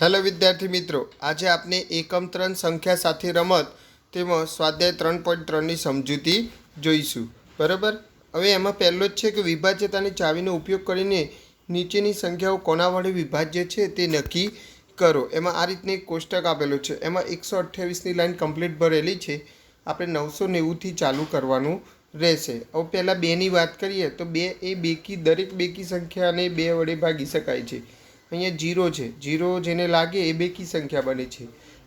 Hello વિદ્યાર્થી મિત્રો, આજે આપણે એકમ ત્રણ સંખ્યા સાથે રમત તેમજ સ્વાધ્યાય ત્રણ પોઈન્ટ ત્રણની સમજૂતી જોઈશું. બરાબર? હવે એમાં પહેલો જ છે કે વિભાજ્યતાની ચાવીનો ઉપયોગ કરીને નીચેની સંખ્યાઓ કોના વડે વિભાજ્ય છે તે નક્કી કરો. એમાં આ રીતની એક કોષ્ટક આપેલું છે. એમાં એકસો અઠ્યાવીસની લાઈન કમ્પ્લીટ ભરેલી છે. આપણે નવસો નેવુંથી ચાલુ કરવાનું રહેશે. હવે પહેલાં બેની વાત કરીએ તો બે એ બેકી દરેક બેકી સંખ્યાને બે વડે ભાગી શકાય છે. અહીંયા જીરો છે. જીરો જેને લાગે એ બેકી સંખ્યા બને છે.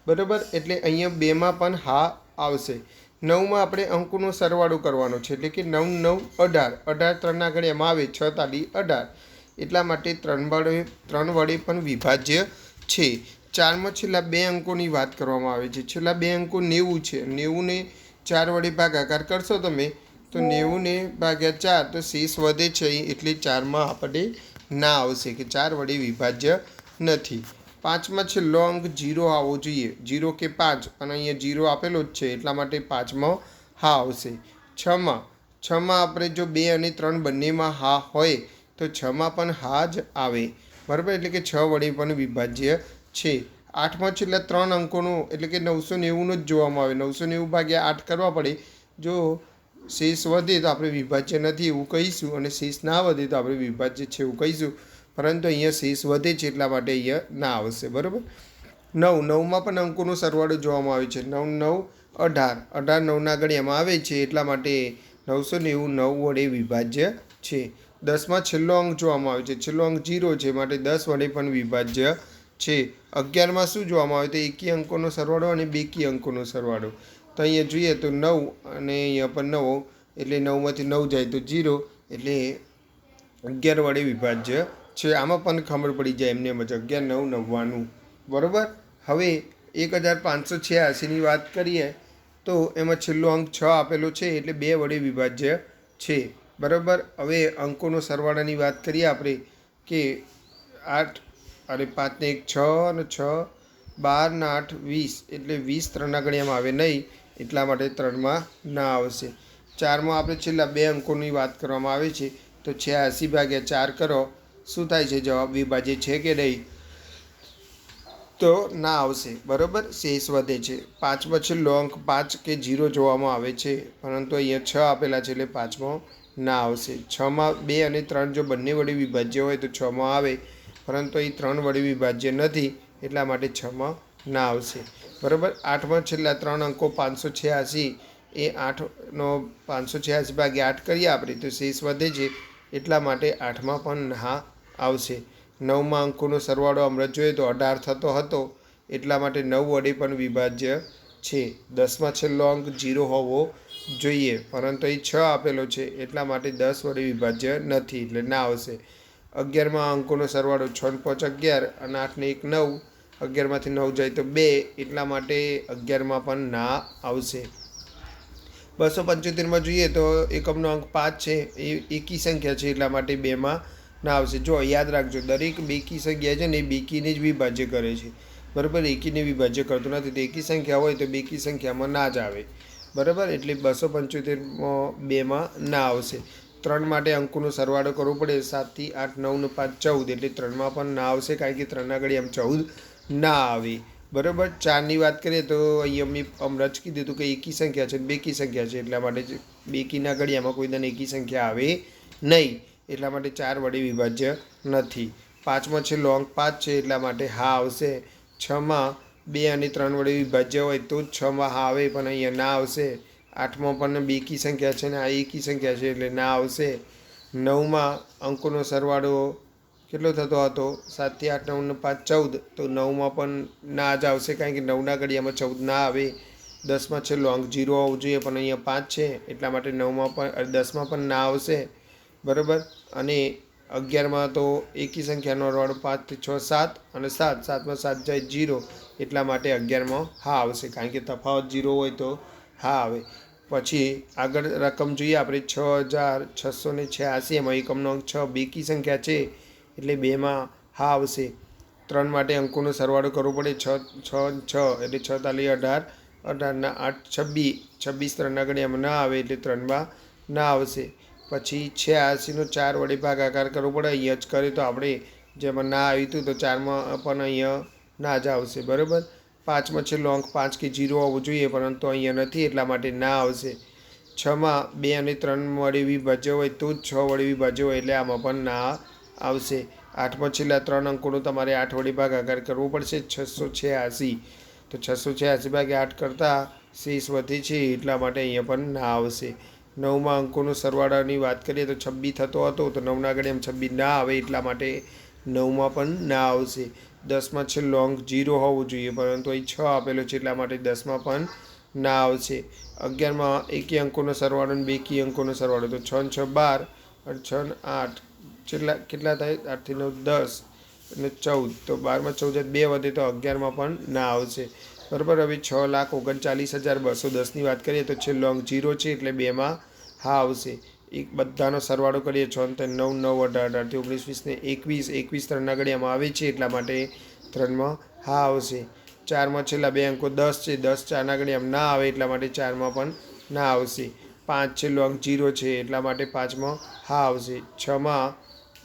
બરાબર? એટલે અહીંયા બેમાં પણ હા આવશે. નવમાં આપણે અંકોનો સરવાળો કરવાનો છે. એટલે કે નવ નવ, અઢાર. અઢાર ત્રણના આગળ એમાં આવે છ તાલી અઢાર. એટલા માટે ત્રણ વડે ત્રણ વડે પણ વિભાજ્ય છે. ચારમાં છેલ્લા બે અંકોની વાત કરવામાં આવે છે. છેલ્લા બે અંકો નેવું છે. નેવુંને ચાર વડે ભાગાકાર કરશો તમે, તો નેવુંને ભાગ્યા ચાર, તો શેષ વધે છે. એટલે ચારમાં આપણે ના આવશે કે ચાર વડે વિભાજ્ય નથી. પાંચમાં છેલ્લો અંક જીરો આવવો જોઈએ. જીરો કે પાંચ? અને અહીંયા જીરો આપેલો જ છે, એટલા માટે પાંચમાં હા આવશે. છમાં? છમાં આપણે જો બે અને ત્રણ બંનેમાં હા હોય, તો છમાં પણ હા જ આવે. બરાબર? એટલે કે છ વડે પણ વિભાજ્ય છે. આઠમાં છેલ્લા ત્રણ અંકોનો, એટલે કે નવસો નેવુંનો જ જોવામાં આવે. નવસો નેવું ભાગ્યા આઠ કરવા પડે. જો શેષ વધે તો આપણે વિભાજ્ય નથી એવું કહીશું અને શેષ ના વધે તો આપણે વિભાજ્ય છે એવું કહીશું. પરંતુ અહીંયા શેષ વધે છે એટલા માટે અહીંયા ના આવશે, બરાબર? નવ, નવમાં પણ અંકોનો સરવાળો જોવામાં આવે છે. નવ નવ, અઢાર. અઢાર, નવના આગળ એમાં આવે છે એટલા માટે નવસો નેવું, નવ વડે વિભાજ્ય છે. દસમાં છેલ્લો અંક જોવામાં આવે છે. છેલ્લો અંક જીરો છે માટે દસ વડે પણ વિભાજ્ય છે. અગિયારમાં શું જોવામાં આવે તો એકી અંકોનો સરવાળો અને બેકી અંકોનો સરવાળો. તો અહીંયા જોઈએ તો નવ અને અહીંયા પણ નવો, એટલે નવમાંથી નવ જાય તો જીરો, એટલે અગિયાર વડે વિભાજ્ય છે. આમાં પણ ખબર પડી જાય એમને એમ જ અગિયાર, નવ, નવ્વાણું. બરાબર? હવે એક હજાર પાંચસો છ્યાસીની વાત કરીએ તો એમાં છેલ્લો અંક છ આપેલો છે, એટલે બે વડે વિભાજ્ય છે. બરાબર? હવે અંકોનો સરવાળાની વાત કરીએ આપણે કે આઠ, અરે પાંચને એક છ અને છ બાર ને આઠ વીસ, એટલે વીસ ત્રણના ગણ્યામાં આવે નહીં. એટલા માટે ત્રણમાં ના આવશે. ચારમાં આપણે છેલ્લા બે અંકોની વાત કરવામાં આવે છે, તો છ્યાસી ભાગ્યા ચાર કરો, શું થાય છે જવાબ? વિભાજ્ય છે કે નહીં? તો ના આવશે. બરાબર? શેષ વધે છે. પાંચમાં છેલ્લો અંક પાંચ કે જીરો જોવામાં આવે છે, પરંતુ અહીંયા છ આપેલા છે એટલે પાંચમાં ના આવશે. છમાં બે અને ત્રણ જો બંને વડે વિભાજ્ય હોય તો છમાં આવે, પરંતુ અહીં ત્રણ વડે વિભાજ્ય નથી, એટલા માટે છમાં ના આવશે. બરાબર? આઠમાં છેલ્લા ત્રણ અંકો પાંચસો છ્યાસી. એ આઠનો પાંચસો છ્યાસી ભાગે આઠ કરીએ આપણે તો શેષ વધે છે. એટલા માટે આઠમાં પણ હા આવશે. નવમાં અંકોનો સરવાળો અમૃત જોઈએ તો અઢાર થતો હતો. એટલા માટે નવ વડે પણ વિભાજ્ય છે. દસમાં છેલ્લો અંક જીરો હોવો જોઈએ. પરંતુ અહીં છ આપેલો છે. એટલા માટે દસ વડે વિભાજ્ય નથી. એટલે ના આવશે. અગિયારમાં અંકોનો સરવાળો છ પાંચ અગિયાર અને આઠને એક નવ. અગિયારમાંથી નવ જાય તો બે, એટલા માટે અગિયારમાં પણ ના આવશે. બસો પંચોતેરમાં જોઈએ તો એકમનો અંક પાંચ છે, એ એકી સંખ્યા છે, એટલા માટે બેમાં ના આવશે. જો યાદ રાખજો, દરેક બેકી સંખ્યા છે ને એ બેકીને જ વિભાજ્ય કરે છે. બરાબર? એકીને વિભાજ્ય કરતો નથી, તો એકી સંખ્યા હોય તો બેકી સંખ્યામાં ના જ આવે. બરાબર? એટલે બસો પંચોતેરમાં બેમાં ના આવશે. ત્રણ માટે અંકોનો સરવાળો કરવો પડે, સાતથી આઠ નવ ને પાંચ, ચૌદ. એટલે ત્રણમાં પણ ના આવશે, કારણ કે ત્રણના ઘડી આમ ચૌદ ના આવે. બરાબર? ચારની વાત કરીએ તો અહીંયા અમે હમણાં કીધું હતું કે એકી સંખ્યા છે બેકી સંખ્યા છે, એટલા માટે બેકીના ઘડિયામાં કોઈ દન એકી સંખ્યા આવે નહીં. એટલા માટે ચાર વડે વિભાજ્ય નથી. પાંચમાં છે લોંગ પાંચ છે, એટલા માટે હા આવશે. છમાં બે અને ત્રણ વડે વિભાજ્ય હોય તો જ છમાં હા આવે, પણ અહીંયા ના આવશે. આઠમાં પણ બેકી સંખ્યા છે ને આ એકી સંખ્યા છે, એટલે ના આવશે. નવમાં અંકોનો સરવાળો કેટલો થતો હતો સાતથી આઠ, નવ પાંચ, ચૌદ. તો નવમાં પણ ના જ આવશે કારણ કે નવના ઘડિયામાં ચૌદ ના આવે. દસમાં છે લોંગ જીરો આવવું જોઈએ, પણ અહીંયા પાંચ છે. એટલા માટે નવમાં પણ દસમાં પણ ના આવશે. બરાબર? અને અગિયારમાં તો એકી સંખ્યાનો રોડ પાંચથી છ, સાત. અને સાત, સાતમાં સાત જાય જીરો. એટલા માટે અગિયારમાં હા આવશે, કારણ કે તફાવત જીરો હોય તો હા આવે. પછી આગળ રકમ જોઈએ, આપણે છ હજાર છસો ને છ્યાસી. એમાં એકમનો અંક છ. બેકી સંખ્યા છે. એટલે બેમાં હા આવશે. ત્રણ માટે અંકોનો સરવાળો કરવો પડે છ છ છ, એટલે છ તાલી અઢાર. અઢારના આઠ છવ્વીસ છવ્વીસ ત્રણના ઘડિયામાં ના આવે એટલે ત્રણમાં ના આવશે. પછી છ્યાસીનો ચાર વડે ભાગાકાર કરવો પડે. અહીંયા જ કરે તો આપણે જેમાં ના આવ્યું હતું તો ચારમાં પણ અહીંયા ના જ આવશે. બરાબર? પાંચમાં છેલ્લો અંક પાંચ કે જીરો આવવો જોઈએ, પરંતુ અહીંયા નથી, એટલા માટે ના આવશે. છમાં બે અને ત્રણ વડે વિભાજ્ય હોય તો જ છ વડે વિભાજ્ય હોય એટલે આમાં પણ ના આવશે. આઠમાં છેલ્લા ત્રણ અંકોનો તમારે આઠ વડે ભાગાકાર કરવો પડશે. છસો છ્યાસી. તો છસો છ્યાસી ભાગે આઠ કરતાં શેષ વધે છે એટલા માટે અહીંયા પણ ના આવશે. નવમાં અંકોનો સરવાળાની વાત કરીએ તો છબ્બી થતો હતો તો નવના આગળ એમ છબ્બી ના આવે એટલા માટે નવમાં પણ ના આવશે. દસમાં છેલ્લો અંક જીરો હોવો જોઈએ, પરંતુ અહીં છ આપેલો છે એટલા માટે દસમાં પણ ના આવશે. અગિયારમાં એકી અંકોનો સરવાળો અને બેકી અંકોનો સરવાળો. તો છ છ બાર અને છ આઠ. છેલ્લા કેટલા થાય? આઠથી નવ, દસ અને ચૌદ. તો બારમાં ચૌદ બે વધે તો અગિયારમાં પણ ના આવશે. બરાબર? હવે છ લાખ ઓગણચાલીસ હજાર બસો દસની વાત કરીએ તો છેલ્લો અંક જીરો છે એટલે બેમાં હા આવશે. એક બધાનો સરવાળો કરીએ, છ ને નવ નવ, અઢાર અઢારથી ઓગણીસ વીસને એકવીસ. એકવીસ ત્રણના ગળિયામાં આવે છે એટલા માટે ત્રણમાં હા આવશે. ચારમાં છેલ્લા બે અંકો દસ છે. દસ ચારના ગળિયામાં ના આવે એટલા માટે ચારમાં પણ ના આવશે. પાંચ છેલ્લો અંક જીરો છે એટલા માટે પાંચમાં હા આવશે. છમાં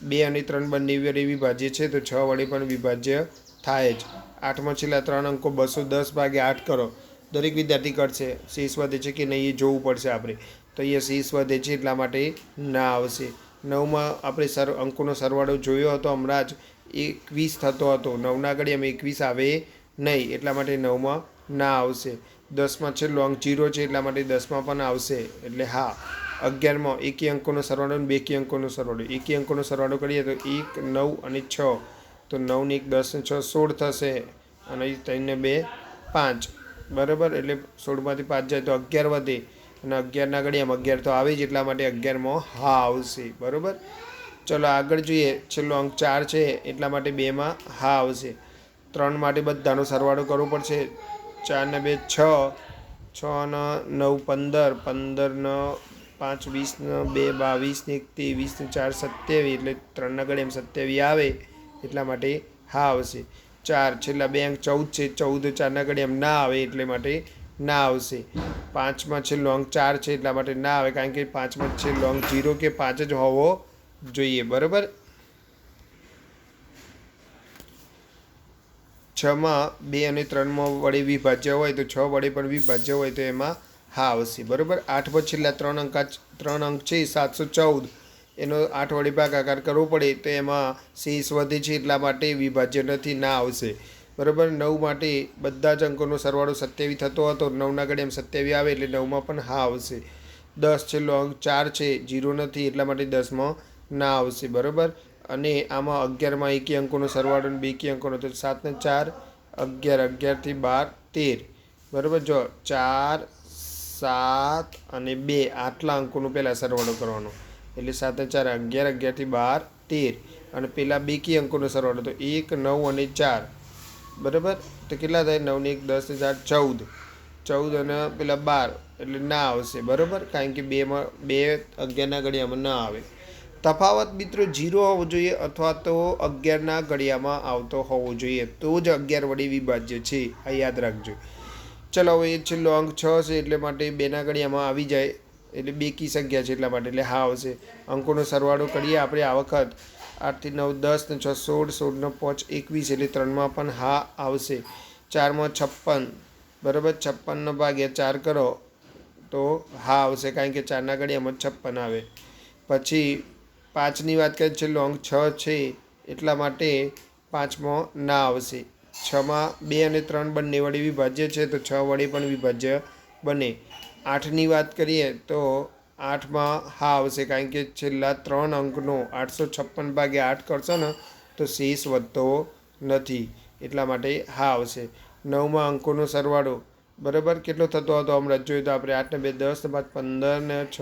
બે અને ત્રણ બંને વડે વિભાજ્ય છે, તો છ વડે પણ વિભાજ્ય થાય જ. આઠમાં છેલ્લા ત્રણ અંકો બસો દસ ભાગે આઠ કરો. દરેક વિદ્યાર્થી કરશે. શેષ વધે છે કે નહીં એ જોવું પડશે આપણે. તો અહીંયા શેષ વધે છે એટલા માટે ના આવશે. નવમાં આપણે સર, અંકોનો સરવાળો જોયો હતો હમણાં જ. એકવીસ થતો હતો. નવના આગળ એમ એકવીસ આવે નહીં, એટલા માટે નવમાં ના આવશે. દસમાં છેલ્લો અંક જીરો છે, એટલા માટે દસમાં પણ આવશે. એટલે હા. અગિયારમાં, એકી અંકોનો સરવાળો અને બેકી અંકોનો સરવાળો. એકી અંકોનો સરવાળો કરીએ તો એક, નવ અને છ. તો નવને એક, દસ ને છ, સોળ થશે. અને ત્રણને બે, પાંચ. બરાબર? એટલે સોળમાંથી પાંચ જાય તો અગિયાર વધે. અને અગિયારના ઘડિયામાં અગિયાર તો આવે જ એટલા માટે અગિયારમાં હા આવશે. બરાબર? ચલો આગળ જોઈએ. છેલ્લો અંક ચાર છે. એટલા માટે બેમાં હા આવશે. ત્રણ માટે બધાનો સરવાળો કરવો પડશે. ચારને બે, છ. છ ને, નવ, પંદર. પંદર ને પાંચ વીસને બે, બાવીસ, ને એક ત્રેવીસ ને ચાર, સત્યાવીસ, એટલે ત્રણના ગળે એમ સત્યાવીસ આવે, એટલા માટે હા આવશે. ચાર છેલ્લા બે અંક ચૌદ છે, ચૌદ ચારના ગળે એમ ના આવે, એટલે માટે ના આવશે. પાંચમાં છેલ્લો અંક ચાર છે, એટલા માટે ના આવે, કારણ કે પાંચમાં છેલ્લો અંક જીરો કે પાંચ જ હોવો જોઈએ, બરાબર? છમાં બે અને ત્રણમાં વડે વિભાજ્ય હોય તો છ વડે પણ વિભાજ્ય હોય તો એમાં હા આવશે બરાબર? આઠ પર છેલ્લા ત્રણ અંક ત્રણ અંક છે, સાતસો ચૌદ. એનો આઠ વડે ભાગાકાર કરવો પડે તો એમાં શેષ વધે છે એટલા માટે વિભાજ્ય નથી, ના આવશે. બરાબર? નવ માટે બધા જ અંકોનો સરવાળો સત્યાવીસ થતો હતો. નવના ઘડે એમ સત્યાવી આવે એટલે નવમાં પણ હા આવશે. દસ છેલ્લો અંક ચાર છે, જીરો નથી એટલા માટે દસમાં ના આવશે. બરાબર? અને આમાં અગિયારમાં એકી અંકોનો સરવાળો અને બેકી અંકોનો તો સાતને ચાર, અગિયાર, અગિયારથી બાર, તેર. બરાબર? જો ચાર સાત અને બે આટલા અંકોનો પહેલાં સરવાળો કરવાનો. એટલે સાતે ચાર, અગિયાર અગિયારથી બાર, તેર. અને પહેલાં બેકી અંકોનો સરવાળો તો એક, નવ અને ચાર. બરાબર? તો કેટલા થાય? નવને એક, દસ ચાર, ચૌદ. ચૌદ અને પેલા બાર. એટલે ના આવશે. બરાબર? કારણ કે બેમાં બે અગિયારના ઘડિયામાં ના આવે. તફાવત મિત્રો જીરો હોવો જોઈએ અથવા તો અગિયારના ઘડિયામાં આવતો હોવો જોઈએ. તો જ અગિયાર વડે વિભાજ્ય છે. આ યાદ રાખજો. ચલો હવે એ છેલ્લો અંક છ છે એટલે માટે બેના ઘડિયામાં આવી જાય. એટલે બે કી સંખ્યા છે એટલા માટે. એટલે હા આવશે. અંકોનો સરવાળો કરીએ આપણે આ વખત. આઠથી નવ, દસ ને છ, સોળ સોળનો પાંચ, એકવીસ એટલે ત્રણમાં પણ હા આવશે. ચારમાં છપ્પન. બરાબર? છપ્પનનો ભાગ્યા ચાર કરો તો હા આવશે. કારણ કે ચારના ઘડિયામાં છપ્પન આવે. પછી પાંચની વાત કરીએ, છેલ્લો અંક છ છે. એટલા માટે પાંચમાં ના આવશે. છમાં બે અને ત્રણ બંને વડે વિભાજ્ય છે, તો છ વડે પણ વિભાજ્ય બને. આઠની વાત કરીએ તો આઠમાં હા આવશે, કારણ કે છેલ્લા ત્રણ અંકનો આઠસો છપ્પન ભાગે આઠ કરશો ને, તો શેષ વધતો નથી. એટલા માટે હા આવશે. નવમાં અંકોનો સરવાળો. બરાબર? કેટલો થતો હતો? હમણાં જોયું તો આપણે આઠને બે, દસ ને પાંચ, પંદર ને છ,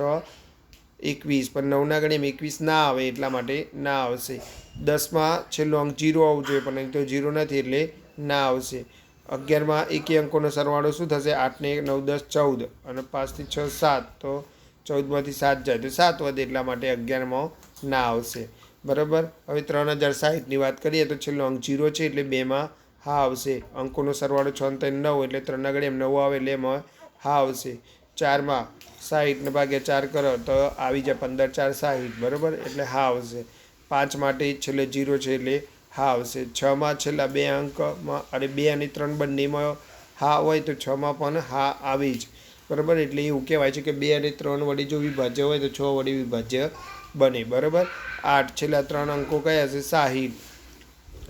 એકવીસ. પણ નવના ગણીમાં એકવીસ ના આવે, એટલા માટે ના આવશે. દસમાં છેલ્લો અંક જીરો આવવું જોઈએ, પણ અહીં તો જીરો નથી, એટલે ના આવશે. અગિયારમાં એકી અંકોનો સરવાળો શું થશે? આઠને એક, નવ, દસ, ચૌદ અને પાંચથી છ, સાત. તો ચૌદમાંથી સાત જાય. તો સાત વધે એટલા માટે અગિયારમાં ના આવશે. બરાબર? હવે ત્રણ હજાર સાહીઠની વાત કરીએ તો છેલ્લો અંક જીરો છે એટલે બેમાં હા આવશે. અંકોનો સરવાળો છ ને ત્રણ નવ એટલે ત્રણ આગળ એમ નવ આવે એટલે એમાં હા આવશે. ચારમાં સાહીઠને ભાગે ચાર કરો તો આવી જાય પંદર ચાર સાહીઠ. બરાબર? એટલે હા આવશે. પાંચ માટે છેલ્લે જીરો છે એટલે હા, આવશે. છમાં છેલ્લા બે અંકમાં અરે બે અને ત્રણ બંનેમાં હા હોય તો છમાં પણ હા આવે જ. બરાબર? એટલે એવું કહેવાય છે કે બે અને ત્રણ વડે જો વિભાજ્ય હોય તો છ વડે વિભાજ્ય બને. બરાબર? આઠ છેલ્લા ત્રણ અંકો કયા છે? સાહીઠ.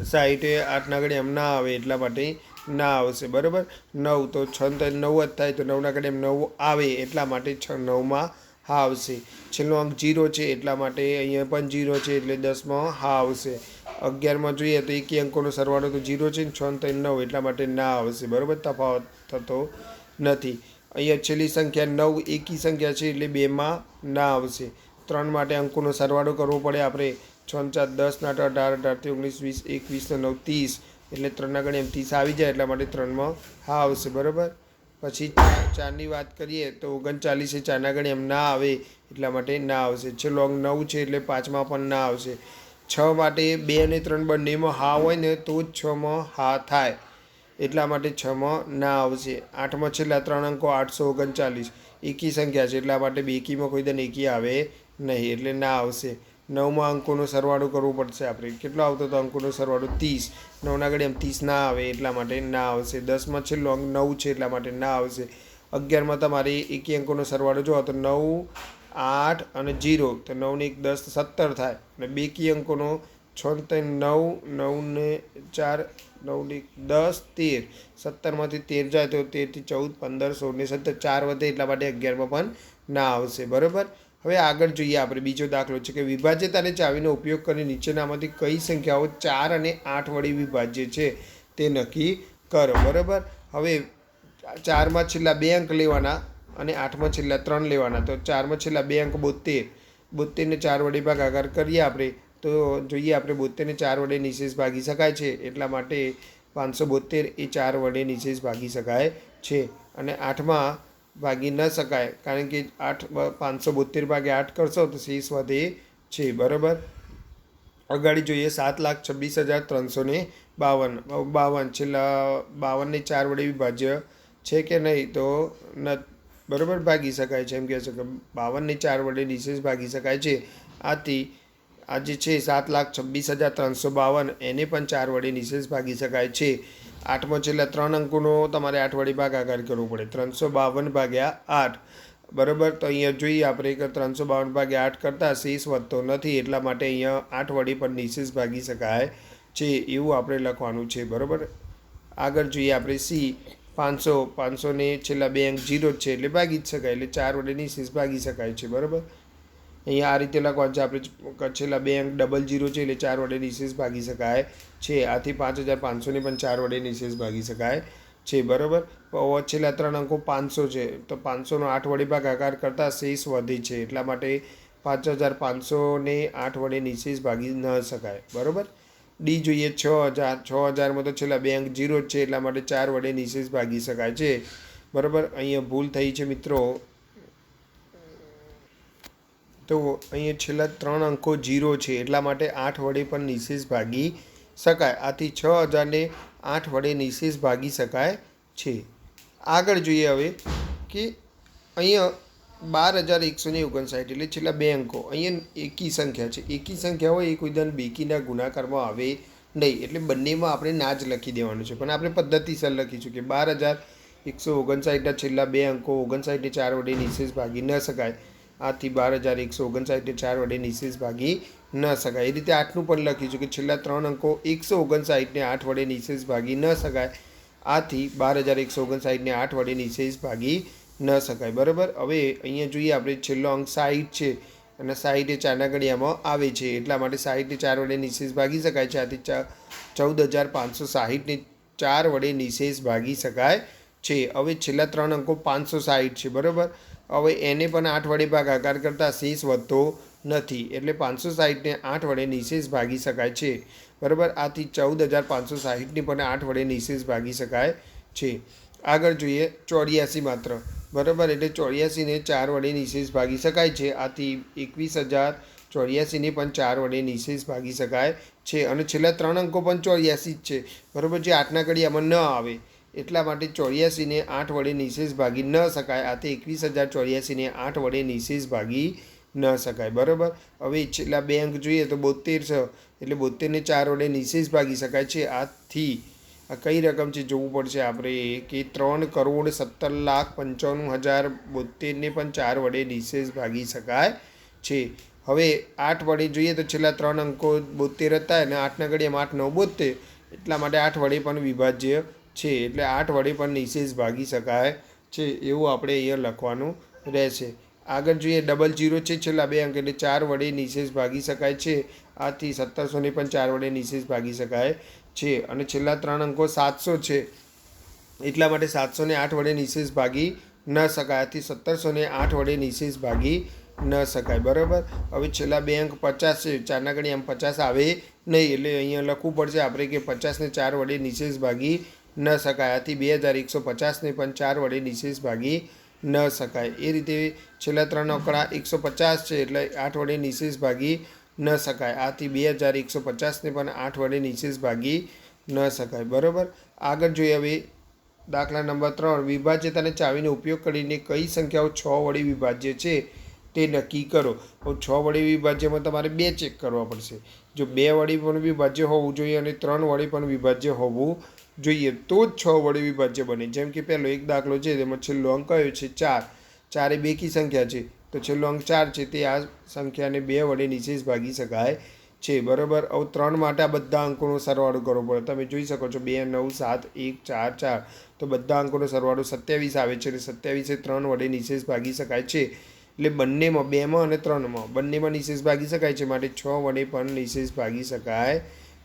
સાહીઠ એ આઠના ઘડી એમ ના આવે એટલા માટે ના આવશે. બરાબર? નવ તો છ નવ જ થાય તો નવના ઘડી એમ નવ આવે એટલા માટે છ નવમાં હા આવશે. છેલ્લો અંક જીરો છે એટલા માટે અહીંયા પણ જીરો છે એટલે દસમાં હા આવશે. અગિયારમાં જોઈએ તો એકી અંકોનો સરવાળો તો જીરો છે ને, છ ત્રણ નવ, એટલા માટે ના આવશે. બરાબર? તફાવત થતો નથી. અહીંયા છેલ્લી સંખ્યા નવ, એકી સંખ્યા છે એટલે બેમાં ના આવશે. ત્રણ માટે અંકોનો સરવાળો કરવો પડે. આપણે છ ચાર, દસ આઠ, અઢાર અઢારથી ઓગણીસ, વીસ, એકવીસ ને નવ, ત્રીસ. એટલે ત્રણના ગણે એમ ત્રીસ આવી જાય, એટલા માટે ત્રણમાં હા આવશે. બરાબર? પછી ચારની વાત કરીએ તો ઓગણચાલીસે ચારના ગણે એમ ના આવે, એટલા માટે ના આવશે. છેલ્લો અંક નવ છે એટલે પાંચમાં પણ ના આવશે. છ માટે બે અને ત્રણ બંનેમાં હા હોય ને તો જ છમાં હા થાય. એટલા માટે છમાં ના આવશે. આઠમાં છેલ્લા ત્રણ અંકો આઠસો ઓગણચાલીસ. એકી સંખ્યા છે, એટલા માટે બેકીમાં કોઈ દન એકી આવે નહીં, એટલે ના આવશે. નવમાં અંકોનો સરવાળો કરવો પડશે આપણે. કેટલો આવતો તો અંકોનો સરવાળો ત્રીસ. નવના ઘડી એમ ત્રીસ ના આવે, એટલા માટે ના આવશે. દસમાં છેલ્લો અંક નવ છે, એટલા માટે ના આવશે. અગિયારમાં તમારે એકી અંકોનો સરવાળો જોવા તો નવ આઠ અને જીરો તો નવને એક દસ સત્તર થાય. અને બેકી અંકોનો છોતેર, નવ, નવને ચાર, નવની દસ, તેર. સત્તરમાંથી તેર જાય તો તેરથી ચૌદ, પંદર સોળ ને સત્તર, ચાર વધે એટલા માટે અગિયારમાં પણ ના આવશે. બરાબર? હવે આગળ જોઈએ આપણે બીજો દાખલો છે કે વિભાજ્યતા અને ચાવીનો ઉપયોગ કરી નીચેનામાંથી કઈ સંખ્યાઓ ચાર અને આઠ વડે વિભાજ્ય છે તે નક્કી કરો. બરાબર? હવે ચારમાં છેલ્લા બે અંક લેવાના. અને આઠમાં છેલ્લા ત્રણ લેવાના. તો ચારમાં છેલ્લા બે અંક બોતેર બોતેરને ચાર વડે ભાગાકાર કરીએ આપણે, તો જોઈએ આપણે બોતેરને ચાર વડે નિશેષ ભાગી શકાય છે. એટલા માટે પાંચસો બોતેર એ ચાર વડે નિશેષ ભાગી શકાય છે. અને આઠમાં ભાગી ન શકાય, કારણ કે આઠ પાંચસો બોતેર ભાગે આઠ કરશો તો શેષ વધે છે. બરાબર? અગાડી જોઈએ સાત લાખ છવ્વીસ હજાર ત્રણસો ને બાવન. બાવન. છેલ્લા બાવનને ચાર વડે વિભાજ્ય છે કે નહીં? તો ન બરાબર ભાગી શકાય છે. એમ કહે કે બાવનને ચાર વડે નિશેષ ભાગી શકાય છે. આથી આ જે છે સાત લાખ છવ્વીસ હજાર ત્રણસો બાવન, એને પણ ચાર વડે નિશેષ ભાગી શકાય છે. આઠમાં છેલ્લા ત્રણ અંકોનો તમારે આઠ વડે ભાગાકાર કરવો પડે. ત્રણસો બાવન ભાગ્યા આઠ. બરાબર? તો અહીંયા જોઈએ આપણે કે ત્રણસો બાવન ભાગ્યા આઠ કરતાં શેષ વધતો નથી, એટલા માટે અહીંયા આઠ વડે પણ નિશેષ ભાગી શકાય છે એવું આપણે લખવાનું છે. બરાબર? આગળ જોઈએ આપણે સી. પાંચસો પાંચસોને છેલ્લા બે અંક જીરો જ છે એટલે ભાગી જ શકાય, એટલે ચાર વડે નિશેષ ભાગી શકાય છે, બરાબર? અહીંયા આ રીતે લખવાનું છે, આપણે છેલ્લા બે અંક ડબલ જીરો છે, એટલે ચાર વડે નિશેષ ભાગી શકાય છે. આથી પાંચ હજાર પાંચસોને પણ ચાર વડે નિશેષ ભાગી શકાય છે, બરાબર? છેલ્લા ત્રણ અંકો પાંચસો છે, તો પાંચસોનો આઠ વડે ભાગાકાર કરતાં શેષ વધે છે, એટલા માટે પાંચ હજાર પાંચસોને આઠ વડે નિશેષ ભાગી ન શકાય, બરાબર? ડી જોઈએ છ હજાર, છ હજારમાં તો છેલ્લા બે અંક જીરો જ છે, એટલા માટે ચાર વડે નિશેષ ભાગી શકાય છે. બરાબર? અહીંયા ભૂલ થઈ છે મિત્રો. તો અહીંયા છેલ્લા ત્રણ અંકો જીરો છે, એટલા માટે આઠ વડે પણ નિશેષ ભાગી શકાય. આથી છ હજારને આઠ વડે નિશેષ ભાગી શકાય છે. આગળ જોઈએ હવે કે અહીંયા બાર હજાર એકસો ને ઓગણસાઠ એટલે છેલ્લા બે અંકો અહીંયા એકી સંખ્યા છે. એકી સંખ્યા હોય એ કોઈ દન બેકીના ગુણાકારમાં આવે નહીં. એટલે બંનેમાં આપણે ના જ લખી દેવાનું છે. પણ આપણે પદ્ધતિસર લખીશું કે બાર હજાર એકસો ઓગણસાઠના છેલ્લા બે અંકો ઓગણસાઠને ચાર વડે નિશેષ ભાગી ન શકાય. આથી બાર હજાર એકસો ઓગણસાઠને ચાર વડે નિશેષ ભાગી ન શકાય. એ રીતે આઠનું પણ લખીશું કે છેલ્લા ત્રણ અંકો એકસો ઓગણસાઠને આઠ વડે નિશેષ ભાગી ન શકાય. આથી બાર હજાર એકસો ઓગણસાઠને આઠ વડે નિશેષ ભાગી ન શકાય. બરાબર? હવે અહીંયા જોઈએ આપણે છેલ્લો અંક સાઠ છે અને સાઠ એ ચારના ઘડિયામાં આવે છે. એટલા માટે સાઠને ચાર વડે નિશેષ ભાગી શકાય છે. આથી ચા ચૌદ હજાર પાંચસો સાહીઠને ચાર વડે નિશેષ ભાગી શકાય છે. હવે છેલ્લા ત્રણ અંકો પાંચસો સાહીઠ છે. બરાબર? હવે એને પણ આઠ વડે ભાગાકાર કરતાં શેષ વધતો નથી. એટલે પાંચસો સાહીઠને આઠ વડે નિશેષ ભાગી શકાય છે. બરાબર? આથી ચૌદ હજાર પાંચસો સાહીઠને પણ આઠ વડે નિશેષ ભાગી શકાય છે. આગળ જોઈએ ચોર્યાસી માત્ર. બરાબર એટલે ચોર્યાસીને ચાર વડે નિશેષ ભાગી શકાય છે. આથી એકવીસ હજાર ચોર્યાસીને પણ ચાર વડે નિશેષ ભાગી શકાય છે અને છેલ્લા ત્રણ અંકો પણ ચોર્યાસી જ છે. બરાબર જે આઠના ઘડિયામાં ન આવે એટલા માટે ચોર્યાસીને આઠ વડે નિશેષ ભાગી ન શકાય. આથી એકવીસ હજાર ચોર્યાસીને આઠ વડે નિશેષ ભાગી ન શકાય. બરાબર? હવે છેલ્લા બે અંક જોઈએ તો બોતેર છે એટલે બોતેરને ચાર વડે નિશેષ ભાગી શકાય છે. આથી આ કઈ રકમ છે જોવું પડશે? આપણે કે ત્રણ કરોડ સત્તર લાખ પંચાણું હજાર બોતેરને પણ ચાર વડે નિશેષ ભાગી શકાય છે. હવે આઠ વડે જોઈએ તો છેલ્લા ત્રણ અંકો બોતેર હતા અને આઠના ઘડીએ આઠ, નવ બોતેર એટલા માટે આઠ વડે પણ વિભાજ્ય છે. એટલે આઠ વડે પણ નિશેષ ભાગી શકાય છે એવું આપણે અહીંયા લખવાનું રહેશે. આગળ જોઈએ, ડબલ જીરો છે છેલ્લા બે અંક, એટલે ચાર વડે નિશેષ ભાગી શકાય છે. આથી સત્તરસોને પણ ચાર વડે નિશેષ ભાગી શકાય છે અને છેલ્લા ત્રણ અંકો સાતસો છે. એટલા માટે સાતસોને આઠ વડે નિશેષ ભાગી ન શકાય. આથી સત્તરસોને આઠ વડે નિશેષ ભાગી ન શકાય. બરાબર? હવે છેલ્લા બે અંક પચાસ છે. ચારના ગણી આમ પચાસ આવે નહીં. એટલે અહીંયા લખવું પડશે આપણે કે પચાસને ચાર વડે નિશેષ ભાગી ન શકાય. આથી બે હજાર એકસો પચાસને પણ ચાર વડે નિશેષ ભાગી ન શકાય. એ રીતે છેલ્લા ત્રણ આંકડા એકસો પચાસ છે. એટલે આઠ વડે નિશેષ ભાગી ન શકાય. આથી બે હજાર એકસો પચાસને પણ આઠ વડે નિશેષ ભાગી ન શકાય. બરાબર? આગળ જોઈએ હવે દાખલા નંબર ત્રણ. વિભાજ્યતાને ચાવીનો ઉપયોગ કરીને કઈ સંખ્યાઓ છ વડે વિભાજ્ય છે તે નક્કી કરો. તો છ વડે વિભાજ્યમાં તમારે બે ચેક કરવા પડશે. જો બે વડે પણ વિભાજ્ય હોવું જોઈએ અને ત્રણ વડે પણ વિભાજ્ય હોવું જોઈએ, તો જ છ વડે વિભાજ્ય બને. જેમ કે પહેલો એક દાખલો છે, તેમાં છેલ્લો અંક કયો છે? ચાર. ચાર એ બેકી સંખ્યા છે. તો છેલ્લો અંક ચાર છે તે આ સંખ્યાને બે વડે નિશેષ ભાગી શકાય છે. બરાબર? હવે ત્રણ માટે આ બધા અંકોનો સરવાળો કરવો પડે. તમે જોઈ શકો છો, બે, નવ, સાત, એક, ચાર ચાર. તો બધા અંકોનો સરવાળો સત્યાવીસ આવે છે અને સત્યાવીસે ત્રણ વડે નિશેષ ભાગી શકાય છે. એટલે બંનેમાં, બેમાં અને ત્રણમાં, બંનેમાં નિશેષ ભાગી શકાય છે માટે છ વડે પણ નિશેષ ભાગી શકાય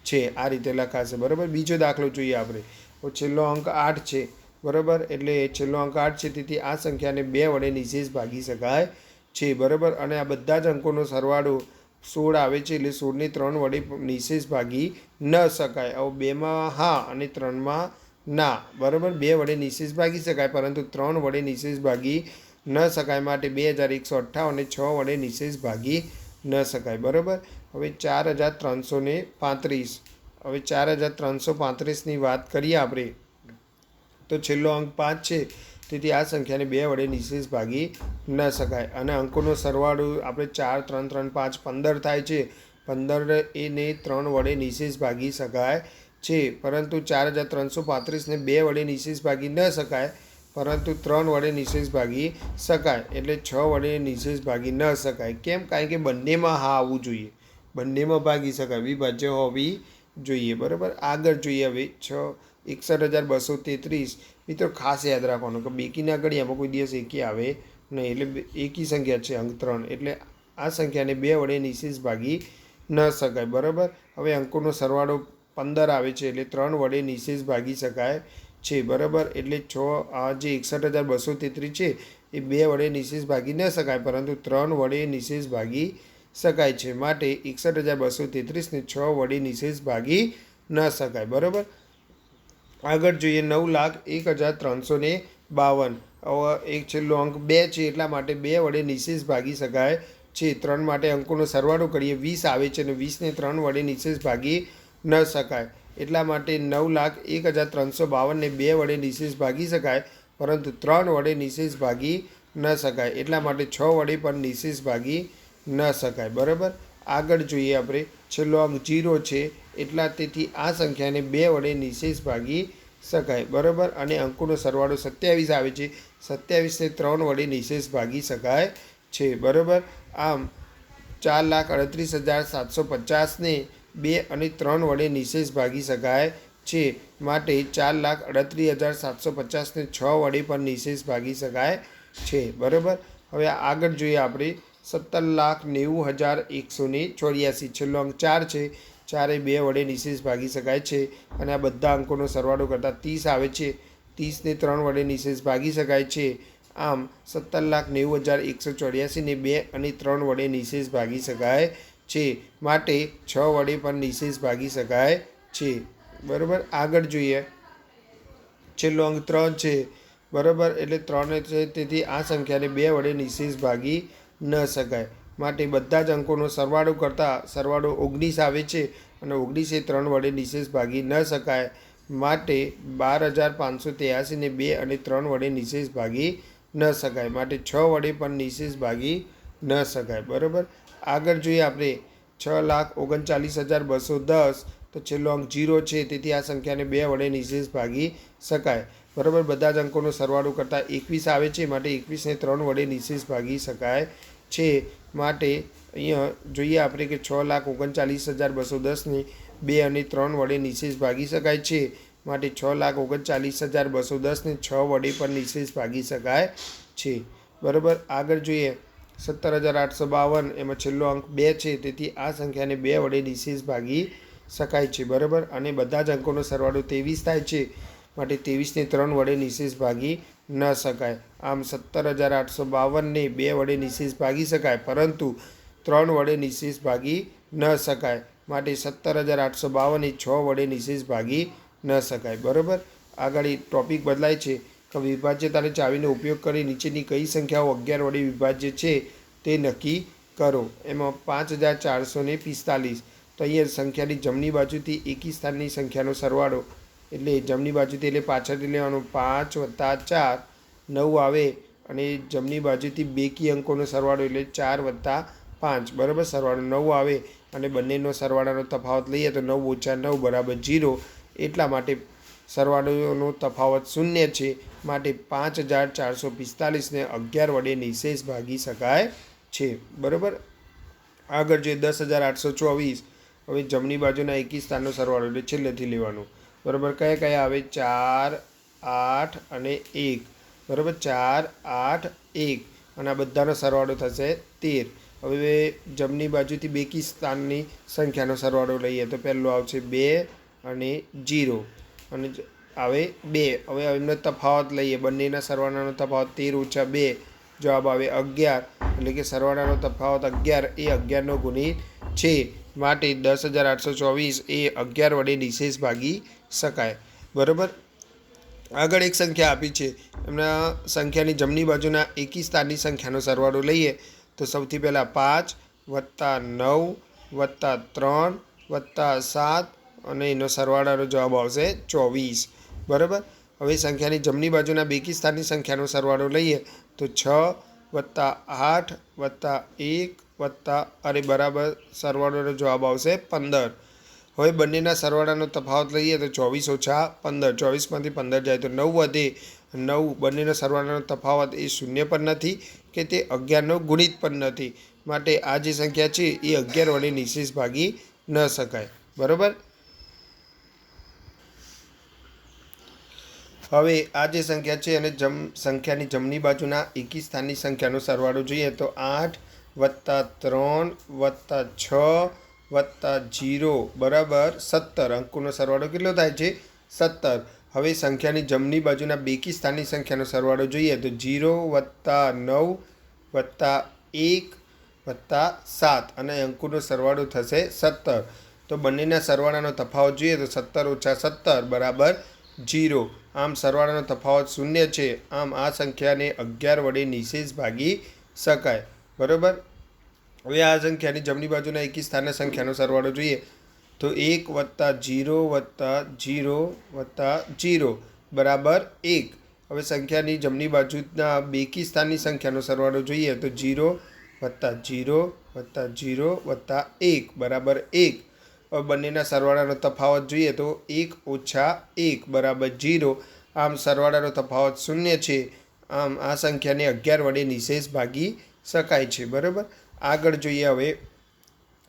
છે. આ રીતે લખાશે. બરાબર? બીજો દાખલો જોઈએ આપણે. તો છેલ્લો અંક આઠ છે. બરાબર? એટલે છેલ્લો અંક આઠ છે તેથી આ સંખ્યાને બે વડે નિશેષ ભાગી શકાય છે બરાબર. અને આ બધા જ અંકોનો સરવાળો સોળ આવે છે એટલે સોળને ત્રણ વડે નિશેષ ભાગી ન શકાય. હવે બેમાં હા અને ત્રણમાં ના. બરાબર? બે વડે નિશેષ ભાગી શકાય, પરંતુ ત્રણ વડે નિશેષ ભાગી ન શકાય. માટે બે હજાર એકસો અઠ્ઠાવન અને છ વડે નિશેષ ભાગી ન શકાય. બરાબર? હવે ચાર હજાર ત્રણસો ને પાંત્રીસ. હવે ચાર હજાર ત્રણસો પાંત્રીસની વાત કરીએ આપણે, તો છેલ્લો અંક પાંચ છે. તેથી આ સંખ્યાને બે વડે નિશેષ ભાગી ન શકાય. અને અંકોનો સરવાળો આપણે ચાર, ત્રણ ત્રણ, પાંચ, પંદર થાય છે. પંદર એને ત્રણ વડે નિશેષ ભાગી શકાય છે. પરંતુ ચાર હજાર ત્રણસો પાંત્રીસને બે વડે નિશેષ ભાગી ન શકાય. પરંતુ ત્રણ વડે નિશેષ ભાગી શકાય. એટલે છ વડે નિશેષ ભાગી ન શકાય. કેમ? કારણ કે બંનેમાં હા આવવું જોઈએ. બંનેમાં ભાગી શકાય. વિભાજ્ય હોવી જોઈએ. બરાબર? આગળ જોઈએ હવે. છ એકસઠ હજાર બસો તેત્રીસ મિત્રો, ખાસ યાદ રાખવાનું કે બેકીના ઘડિયામાં કોઈ દિવસ એકી આવે નહીં, એટલે એકી સંખ્યા છે અંક ત્રણ. એટલે આ સંખ્યાને બે વડે નિશેષ ભાગી ન શકાય. બરાબર? હવે અંકોનો સરવાળો પંદર આવે છે, એટલે ત્રણ વડે નિશેષ ભાગી શકાય છે. બરાબર? એટલે છ, આ જે એકસઠ હજાર બસો તેત્રીસ છે, એ બે વડે નિશેષ ભાગી ન શકાય, પરંતુ ત્રણ વડે નિશેષ ભાગી શકાય છે. માટે એકસઠ હજાર બસો તેત્રીસને છ વડે નિશેષ ભાગી ન શકાય. બરાબર? આગળ જોઈએ નવ લાખ એક હજાર ત્રણસો ને બાવન. એક છેલ્લો અંક બે છે, એટલા માટે બે વડે નિશેષ ભાગી શકાય છે. ત્રણ માટે અંકોનો સરવાળો કરીએ, વીસ આવે છે અને વીસને ત્રણ વડે નિશેષ ભાગી ન શકાય. એટલા માટે નવ લાખ એક હજાર ત્રણસો બાવનને બે વડે નિશેષ ભાગી શકાય, પરંતુ ત્રણ વડે નિશેષ ભાગી ન શકાય. એટલા માટે છ વડે પણ નિશેષ ભાગી ન શકાય. બરાબર? આગળ જોઈએ આપણે. છેલ્લો અંક જીરો છે. એટલા તેથી આ સંખ્યાને બે વડે નિશેષ ભાગી શકાય. બરાબર? અને અંકોનો સરવાળો સત્યાવીસ આવે છે. સત્યાવીસને ત્રણ વડે નિશેષ ભાગી શકાય છે. બરાબર? આમ ચાર લાખ અડત્રીસ હજાર સાતસો પચાસને બે અને ત્રણ વડે નિશેષ ભાગી શકાય છે. માટે ચાર લાખ અડત્રીસ હજાર સાતસો પચાસને છ વડે પણ નિશેષ ભાગી શકાય છે. બરાબર? હવે આગળ જોઈએ આપણે. સત્તર લાખ નેવું હજાર એકસો ચોર્યાસી. છેલ્લો અંક ચાર છે. ચારે બે વડે નિશેષ ભાગી શકાય છે અને આ બધા અંકોનો સરવાળો કરતાં ત્રીસ આવે છે. ત્રીસને ત્રણ વડે નિશેષ ભાગી શકાય છે. આમ સત્તર લાખ નેવું હજાર એકસો ચોર્યાસીને બે અને ત્રણ વડે નિશેષ ભાગી શકાય છે. માટે છ વડે પણ નિશેષ ભાગી શકાય છે. બરાબર? આગળ જોઈએ. છેલ્લો અંક ત્રણ છે. બરાબર? એટલે ત્રણ છે તેથી આ સંખ્યાને બે વડે નિશેષ ભાગી ન શકાય. માટે બધા જ અંકોનો સરવાળો કરતાં સરવાળો ઓગણીસ આવે છે અને ઓગણીસે ત્રણ વડે નિશેષ ભાગી ન શકાય. માટે બાર હજાર પાંચસો ત્યાસીને બે અને ત્રણ વડે નિશેષ ભાગી ન શકાય. માટે છ વડે પણ નિશેષ ભાગી ન શકાય. બરાબર? આગળ જોઈએ આપણે. છ લાખ ઓગણચાલીસ હજાર બસો દસ. તો છેલ્લો અંક જીરો છે. તેથી આ સંખ્યાને બે વડે નિશેષ ભાગી શકાય. બરાબર? બધા જ અંકોનો સરવાળો કરતાં એકવીસ આવે છે. માટે એકવીસને ત્રણ વડે નિશેષ ભાગી શકાય છે. માટે અહીંયા જોઈએ આપણે કે છ લાખ ઓગણચાલીસ હજાર બસો દસને બે અને ત્રણ વડે નિશેષ ભાગી શકાય છે. માટે છ લાખ ઓગણચાલીસ હજાર બસો દસને છ વડે પણ નિશેષ ભાગી શકાય છે. બરાબર? આગળ જોઈએ. સત્તર હજાર આઠસો બાવન એમાં છેલ્લો અંક બે છે, તેથી આ સંખ્યાને બે વડે નિશેષ ભાગી શકાય છે. બરાબર? અને બધા જ અંકોનો સરવાળો ત્રેવીસ થાય છે. માટે ત્રેવીસને ત્રણ વડે નિશેષ ભાગી ન શકાય. આમ સત્તર હજાર આઠસો બાવનને બે વડે નિશેષ ભાગી શકાય, પરંતુ ત્રણ વડે નિશેષ ભાગી ન શકાય. માટે સત્તર હજાર આઠસો બાવન એ છ વડે નિશેષ ભાગી ન શકાય. બરાબર? આગળ ટોપિક બદલાય છે. કે વિભાજ્યતાને ચાવીનો ઉપયોગ કરી નીચેની કઈ સંખ્યાઓ અગિયાર વડે વિભાજ્ય છે તે નક્કી કરો. એમાં પાંચ હજાર ચારસો પિસ્તાલીસ. તો અહીંયા સંખ્યાની જમણી બાજુથી એકી સ્થાનની સંખ્યાનો સરવાળો એટલે જમણી બાજુથી એટલે પાછળથી લેવાનું. પાંચ વત્તા ચાર, નવ આવે અને જમણી બાજુથી બેકી અંકોનો સરવાળો એટલે ચાર વત્તા પાંચ. બરાબર? સરવાળો નવ આવે અને બંનેનો સરવાળાનો તફાવત લઈએ તો નવ ઓછા નવ બરાબર જીરો. એટલા માટે સરવાળોનો તફાવત શૂન્ય છે. માટે પાંચ હજાર ચારસો પિસ્તાલીસને અગિયાર વડે નિશેષ ભાગી શકાય છે. બરાબર? આગળ જોઈએ દસ હજાર આઠસો ચોવીસ. હવે જમણી બાજુના એકી સ્થાનનો સરવાળો એટલે છેલ્લેથી લેવાનું. બરાબર, કયા કયા આવે? ચાર, આઠ અને એક. બરાબર, ચાર, આઠ, એક. અને આ બધાનો સરવાળો થશે તેર. હવે જમણી બાજુથી બેકી સ્થાનની સંખ્યાનો સરવાળો લઈએ તો પહેલો આવશે બે અને જીરો. અને આવે બે. હવે એમનો તફાવત લઈએ. બંનેના સરવાળાનો તફાવત તેર ઓછા બે. જવાબ આવે અગિયાર. એટલે કે સરવાળાનો તફાવત અગિયાર એ અગિયારનો ગુણિત છે. માટે દસ હજાર આઠસો ચોવીસ એ અગિયાર વડે નિશેષ ભાગી શકાય. બરાબર? આગળ એક સંખ્યા આપી છે. એમના સંખ્યાની જમણી બાજુના એકી સ્થાનની સંખ્યાનો સરવાળો લઈએ તો સૌથી પહેલાં પાંચ વત્તા નવ વત્તા ત્રણ વત્તા સાત અને એનો સરવાળાનો જવાબ આવશે ચોવીસ. બરાબર? હવે સંખ્યાની જમણી બાજુના બેકી સ્થાનની સંખ્યાનો સરવાળો લઈએ તો છ વત્તા આઠ વત્તા એક વત્તા, અરે બરાબર, સરવાળોનો જવાબ આવશે પંદર. હવે બંનેના સરવાળાનો તફાવત લઈએ તો ચોવીસ ઓછા પંદર, ચોવીસમાંથી પંદર જાય તો નવ વધે. નવ બંનેના સરવાળાનો તફાવત એ શૂન્ય પણ નથી કે તે અગિયારનો ગુણિત પણ નથી. માટે આ જે સંખ્યા છે એ અગિયાર વડે નિશેષ ભાગી ન શકાય. બરાબર? હવે આ જે સંખ્યા છે અને જમ, સંખ્યાની જમણી બાજુના એકી સ્થાનની સંખ્યાનો સરવાળો જોઈએ તો આઠ વત્તા ત્રણ વત્તા છ વત્તા જીરો બરાબર સત્તર. અંકોનો સરવાળો કેટલો થાય છે? સત્તર. હવે સંખ્યાની જમણી બાજુના બેકી સ્થાનની સંખ્યાનો સરવાળો જોઈએ તો જીરો વત્તા નવ વત્તા એક વત્તા સાત અને અંકોનો સરવાળો થશે સત્તર. તો બંનેના સરવાળાનો તફાવત જોઈએ તો સત્તર ઓછા સત્તર બરાબર જીરો. આમ સરવાળાનો તફાવત શૂન્ય છે. આમ આ સંખ્યાને અગિયાર વડે નિશેષ ભાગી શકાય. બરાબર? હવે આ સંખ્યાની જમણી બાજુના એકી સ્થાનના સંખ્યાનો સરવાળો જોઈએ તો એક વત્તા જીરો વત્તા જીરો વત્તા જીરો બરાબર એક. હવે સંખ્યાની જમણી બાજુના બેકી સ્થાનની સંખ્યાનો સરવાળો જોઈએ તો જીરો વત્તા જીરો વત્તા જીરો વત્તા એક બરાબર એક. હવે બંનેના સરવાળાનો તફાવત જોઈએ તો એક ઓછા એક બરાબર જીરો. આમ સરવાળાનો તફાવત શૂન્ય છે. આમ આ સંખ્યાને અગિયાર વડે નિશેષ ભાગી શકાય છે. બરાબર? આગળ જોઈએ હવે.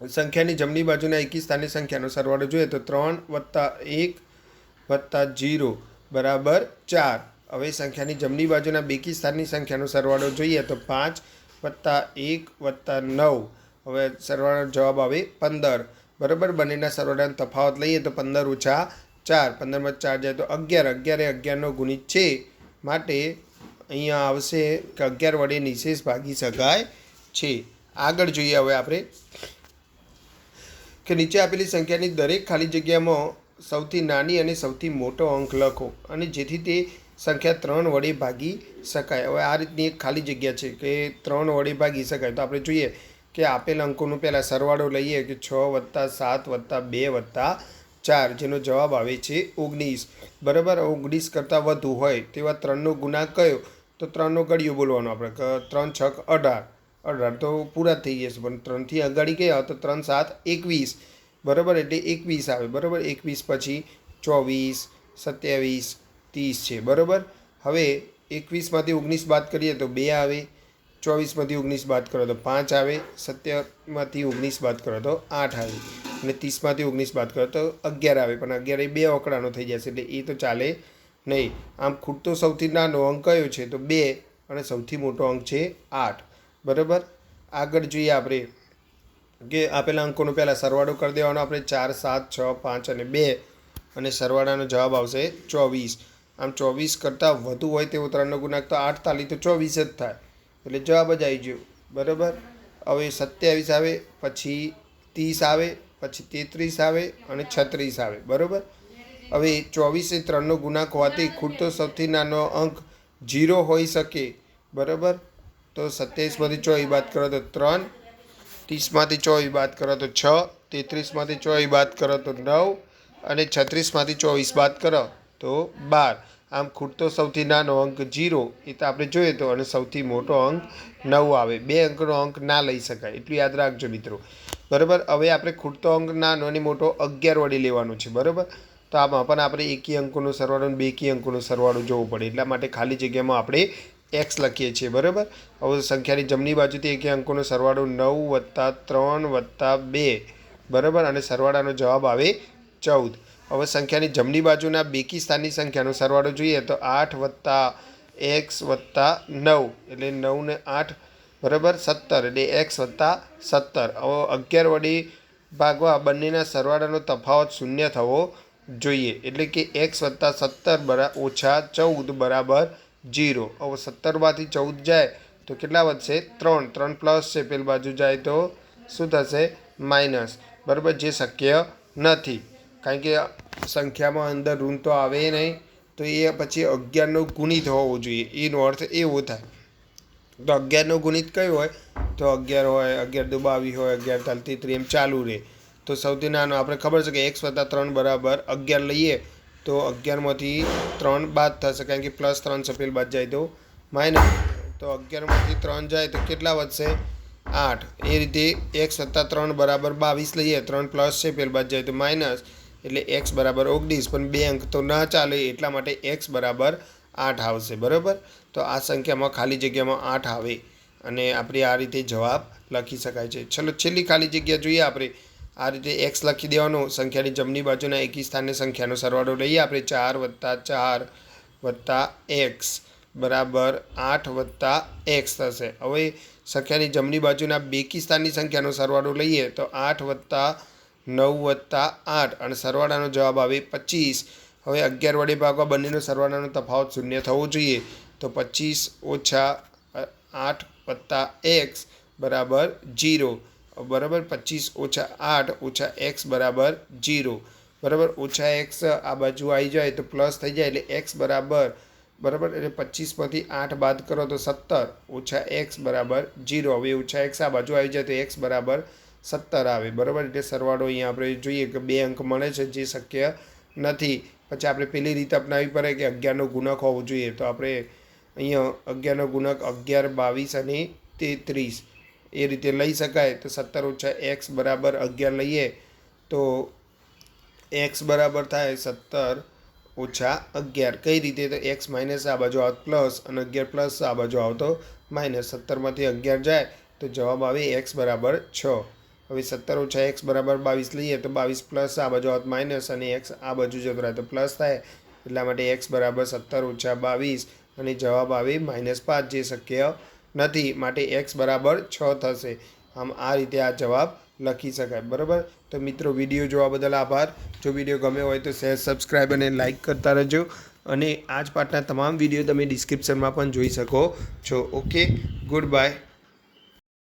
સંખ્યાની જમણી બાજુના એકી સ્થાનની સંખ્યાનો સરવાળો જોઈએ તો ત્રણ વત્તા એક વત્તા જીરો બરાબર ચાર. હવે સંખ્યાની જમણી બાજુના બેકી સ્થાનની સંખ્યાનો સરવાળો જોઈએ તો પાંચ વત્તા એક વત્તા નવ. હવે સરવાળાનો જવાબ આવે પંદર. બરાબર બંનેના સરવાળાનો તફાવત લઈએ તો પંદર ઓછા ચાર. પંદરમાં ચાર જાય તો અગિયાર. અગિયારે અગિયારનો ગુણિત છે માટે અહીંયા આવશે કે અગિયાર વડે નિશેષ ભાગી શકાય છે. આગળ જોઈએ હવે આપણે કે નીચે આપેલી સંખ્યાની દરેક ખાલી જગ્યામાં સૌથી નાની અને સૌથી મોટો અંક લખો અને જેથી તે સંખ્યા ત્રણ વડે ભાગી શકાય. હવે આ રીતની એક ખાલી જગ્યા છે કે ત્રણ વડે ભાગી શકાય. તો આપણે જોઈએ કે આપેલ અંકોનો પહેલાં સરવાળો લઈએ કે છ વત્તા સાત વત્તા બે વત્તા ચાર, જેનો જવાબ આવે છે ઓગણીસ. બરાબર? ઓગણીસ કરતાં વધુ હોય તેવા ત્રણનો ગુણાંક કયો? તો ત્રણનો ગળિયો બોલવાનો આપણે. ત્રણ છક અઢાર. અઢાર તો પૂરા થઈ જશે, પણ ત્રણથી અગાડી ગયા તો ત્રણ, સાત, એકવીસ. બરાબર? એટલે એકવીસ આવે. બરાબર? એકવીસ પછી ચોવીસ, સત્યાવીસ, ત્રીસ છે. બરાબર? હવે એકવીસમાંથી ઓગણીસ બાદ કરીએ તો બે આવે. ચોવીસમાંથી ઓગણીસ બાદ કરો તો પાંચ આવે. સત્યમાંથી ઓગણીસ બાદ કરો તો આઠ આવે. અને ત્રીસમાંથી ઓગણીસ બાદ કરો તો અગિયાર આવે. પણ અગિયાર એ બે ઓકડાનો થઈ જશે, એટલે એ તો ચાલે નહીં. આમ ખૂટતો સૌથી નાનો અંક કયો છે? તો બે. અને સૌથી મોટો અંક છે આઠ. બરાબર? આગળ જોઈએ આપણે કે આપેલા અંકોનો પહેલાં સરવાળો કરી દેવાનો. આપણે ચાર, સાત, છ, પાંચ અને બે અને સરવાળાનો જવાબ આવશે ચોવીસ. આમ ચોવીસ કરતાં વધુ હોય તેવો ત્રણનો ગુણાંક તો આઠ તાલી તો ચોવીસ જ થાય. એટલે જવાબ જ આવી ગયો. બરાબર? હવે સત્યાવીસ આવે, પછી ત્રીસ આવે, પછી તેત્રીસ આવે અને છત્રીસ આવે. બરાબર? હવે ચોવીસ એ ત્રણનો ગુણાંક હોવાથી ખૂટતો સૌથી નાનો અંક જીરો હોઈ શકે. બરાબર? તો સત્યાવીસમાંથી ચોવી બાદ કરો તો ત્રણ. ત્રીસમાંથી ચોવી બાદ કરો તો છ. તેત્રીસમાંથી ચોવીસ બાદ કરો તો નવ. અને છત્રીસમાંથી ચોવીસ બાદ કરો તો બાર. આમ ખૂટતો સૌથી નાનો અંક જીરો. એ તો આપણે જોઈએ તો, અને સૌથી મોટો અંક નવ આવે. બે અંકનો અંક ના લઈ શકાય. એટલું યાદ રાખજો મિત્રો. બરાબર? હવે આપણે ખૂટતો અંક નાનો અને મોટો અગિયાર વડે લેવાનો છે. બરાબર? તો આમાં પણ આપણે એકી અંકોનો સરવાળો બેકી અંકોનો સરવાળો જોવો પડે. એટલા માટે ખાલી જગ્યામાં આપણે એક્સ લખીએ છીએ, બરાબર? હવે સંખ્યાની જમણી બાજુથી એક અંકોનો સરવાળો નવ વત્તા ત્રણ વત્તા બે, બરાબર? અને સરવાળાનો જવાબ આવે ચૌદ. હવે સંખ્યાની જમણી બાજુના બેકી સ્થાનની સંખ્યાનો સરવાળો જોઈએ તો આઠ વત્તા એક્સ વત્તા નવ, એટલે નવ ને આઠ, બરાબર? સત્તર, એટલે એક્સ વત્તા સત્તર. હવે અગિયાર વડે ભાગવા બંનેના સરવાળાનો તફાવત શૂન્ય થવો જોઈએ. એટલે કે એક્સ વત્તા સત્તર બરા, ઓછા ચૌદ બરાબર જીરો. હવે સત્તરમાંથી ચૌદ જાય તો કેટલા વધશે? ત્રણ. ત્રણ પ્લસ છે, પેલી બાજુ જાય તો શું થશે? માઇનસ. બરાબર, જે શક્ય નથી. કારણ કે સંખ્યામાં અંદર ઋણ તો આવે નહીં. તો એ પછી અગિયારનો ગુણિત હોવો જોઈએ. એનો અર્થ એવો થાય. તો અગિયારનો ગુણિત કયો હોય? તો અગિયાર હોય, અગિયાર દુ બાવીસ હોય, અગિયાર તાલતી ત્રી એમ ચાલુ રહે. તો સૌથી નાનો, આપણે ખબર છે કે એક વત્તા ત્રણ બરાબર અગિયાર લઈએ. તો અગિયારમાંથી ત્રણ બાદ થશે, કારણ કે પ્લસ ત્રણ સફેલ બાદ જાય તો માઇનસ તો અગિયારમાંથી ત્રણ જાય તો કેટલા વધશે? આઠ. એ રીતે એક્સ વત્તા ત્રણ બરાબર બાવીસ લઈએ, ત્રણ પ્લસ છે, પેલ બાદ જાય તો માઇનસ એટલે એક્સ બરાબર ઓગણીસ, પણ બે અંક તો ના ચાલે, એટલા માટે એક્સ બરાબર આઠ આવશે, બરાબર? તો આ સંખ્યામાં ખાલી જગ્યામાં આઠ આવે. અને આપણે આ રીતે જવાબ લખી શકાય છે. ચલો, છેલ્લી ખાલી જગ્યા જોઈએ આપણે. આ રીતે એક્સ લખી દેવાનો. સંખ્યાની જમણી બાજુના એકી સ્થાનની સંખ્યાનો સરવાળો લઈએ. આપણે ચાર વત્તા ચાર વત્તા એક્સ બરાબર આઠ વત્તા એક્સ થશે. હવે સંખ્યાની જમણી બાજુના બેકી સ્થાનની સંખ્યાનો સરવાળો લઈએ તો આઠ વત્તા નવ વત્તા આઠ અને સરવાળાનો જવાબ આવે પચીસ. હવે અગિયાર વડે ભાગવા બંનેનો સરવાળાનો તફાવત શૂન્ય થવો જોઈએ. તો પચીસ ઓછા આઠ વત્તા એક્સ બરાબર જીરો. બરાબર પચીસ ઓછા આઠ ઓછા એક્સ બરાબર જીરો. બરાબર ઓછા એક્સ આ બાજુ આવી જાય તો પ્લસ થઈ જાય એટલે એક્સ બરાબર. બરાબર એટલે પચીસમાંથી આઠ બાદ કરો તો સત્તર. ઓછા એક્સ બરાબર જીરો. હવે ઓછા એક્સ આ બાજુ આવી જાય તો એક્સ બરાબર સત્તર આવે. બરાબર એટલે સરવાળો અહીંયા આપણે જોઈએ કે બે અંક મળે છે જે શક્ય નથી. પછી આપણે પેલી રીત અપનાવી પડે કે અગિયારનો ગુણક હોવો જોઈએ. તો આપણે અહીંયા અગિયારનો ગુણક અગિયાર બાવીસ અને તેત્રીસ. એ રીતે લઈ શકાય. તો સત્તર ઓછા એક્સ બરાબર અગિયાર લઈએ તો એક્સ બરાબર થાય સત્તર ઓછા અગિયાર. કઈ રીતે? તો એક્સ માઇનસ આ બાજુ આવતો પ્લસ અને અગિયાર પ્લસ આ બાજુ આવતો માઇનસ. સત્તરમાંથી અગિયાર જાય તો જવાબ આવે એક્સ બરાબર છ. હવે સત્તર ઓછા એક્સ બરાબર બાવીસ લઈએ તો બાવીસ પ્લસ આ બાજુ આવત માઇનસ અને એક્સ આ બાજુ જતો રહે તો પ્લસ થાય. એટલા માટે એક્સ બરાબર સત્તર ઓછા બાવીસ અને જવાબ આવે માઇનસ પાંચ. જે શક્ય નથી, માટે એક્સ બરાબર છ થશે. આમ આ રીતે આ જવાબ લખી શકાય. બરાબર? તો મિત્રો, વીડિયો જોવા બદલ આભાર. જો વીડિયો ગમ્યો હોય તો શેર સબસ્ક્રાઈબ અને લાઇક કરતા રહેજો. અને આ જ પાઠના તમામ વીડિયો તમે ડિસ્ક્રિપ્શનમાં પણ જોઈ શકો છો. Okay good bye